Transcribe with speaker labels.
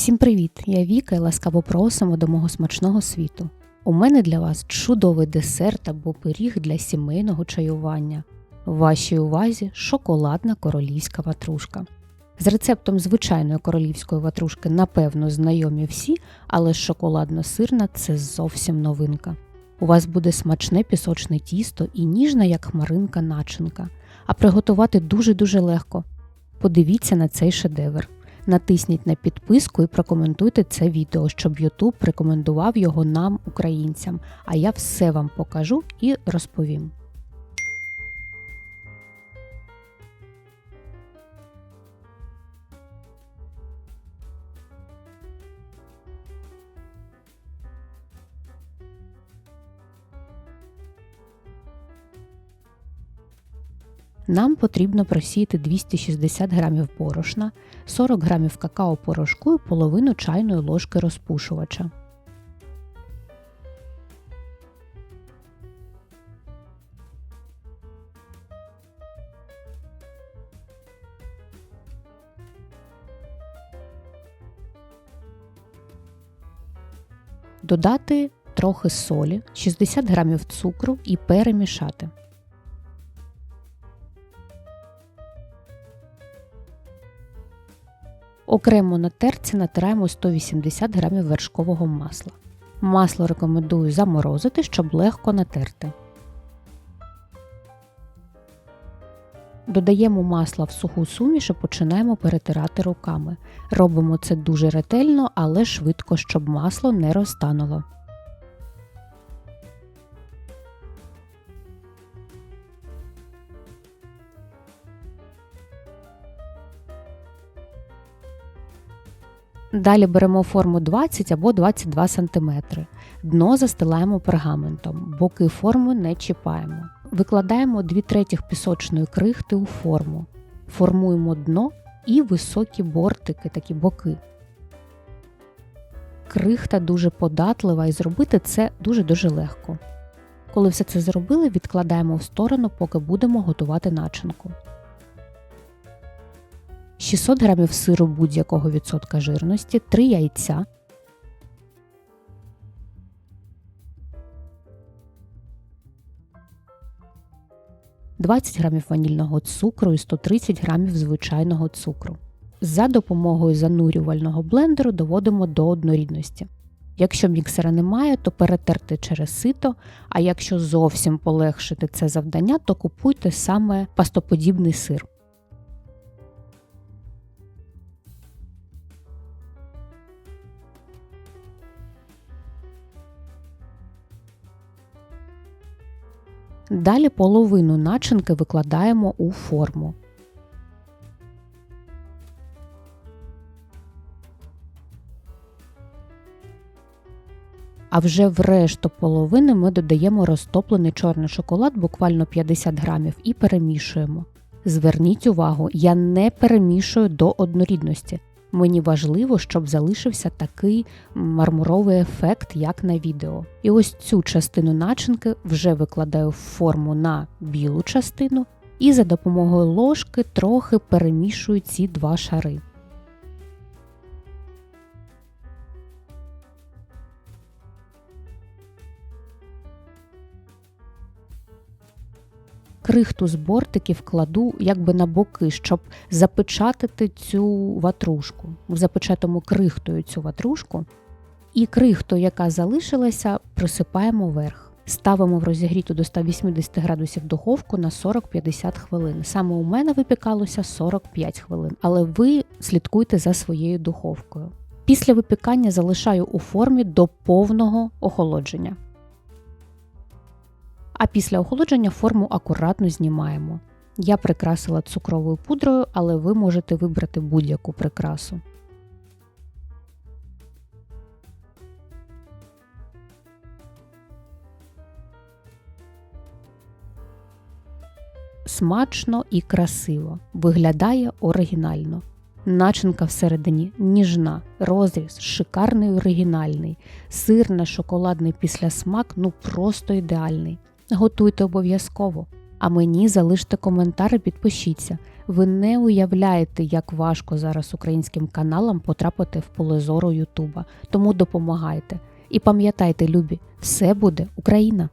Speaker 1: Всім привіт! Я Віка і ласкаво просимо до мого смачного світу. У мене для вас чудовий десерт або пиріг для сімейного чаювання. В вашій увазі шоколадна королівська ватрушка. З рецептом звичайної королівської ватрушки, напевно, знайомі всі, але шоколадно-сирна це зовсім новинка. У вас буде смачне пісочне тісто і ніжна, як хмаринка начинка, а приготувати дуже-дуже легко. Подивіться на цей шедевр. Натисніть на підписку і прокоментуйте це відео, щоб YouTube рекомендував його нам, українцям, а я все вам покажу і розповім. Нам потрібно просіяти 260 г борошна, 40 г какао-порошку і половину чайної ложки розпушувача. Додати трохи солі, 60 г цукру і перемішати. Окремо на терці натираємо 180 г вершкового масла. Масло рекомендую заморозити, щоб легко натерти. Додаємо масло в суху суміш і починаємо перетирати руками. Робимо це дуже ретельно, але швидко, щоб масло не розтануло. Далі беремо форму 20 або 22 см. Дно застилаємо пергаментом, боки форми не чіпаємо. Викладаємо 2 третіх пісочної крихти у форму. Формуємо дно і високі бортики, такі боки. Крихта дуже податлива і зробити це дуже-дуже легко. Коли все це зробили, відкладаємо в сторону, поки будемо готувати начинку. 600 г сиру будь-якого відсотка жирності, 3 яйця, «20 г ванільного цукру і 130 г звичайного цукру. За допомогою занурювального блендеру доводимо до однорідності. Якщо міксера немає, то перетерти через сито, а якщо зовсім полегшити це завдання, то купуйте саме пастоподібний сир. Далі половину начинки викладаємо у форму. А вже в решту половини ми додаємо розтоплений чорний шоколад, буквально 50 грамів, і перемішуємо. Зверніть увагу, я не перемішую до однорідності. Мені важливо, щоб залишився такий мармуровий ефект, як на відео. І ось цю частину начинки вже викладаю в форму на білу частину і за допомогою ложки трохи перемішую ці два шари. Крихту з бортиків кладу якби на боки, щоб запечатати цю ватрушку. Запечатимо крихтою цю ватрушку. І крихту, яка залишилася, присипаємо вверх. Ставимо в розігріту до 180 градусів духовку на 40-50 хвилин. Саме у мене випікалося 45 хвилин, але ви слідкуйте за своєю духовкою. Після випікання залишаю у формі до повного охолодження а після охолодження форму акуратно знімаємо. Я прикрасила цукровою пудрою, але ви можете вибрати будь-яку прикрасу. Смачно і красиво. Виглядає оригінально. Начинка всередині ніжна, розріз, шикарний оригінальний, сирний шоколадний післясмак ну просто ідеальний готуйте обов'язково. А мені залиште коментар і підпишіться. Ви не уявляєте, як важко зараз українським каналам потрапити в поле зору Ютуба. Тому допомагайте. І пам'ятайте, любі, все буде Україна!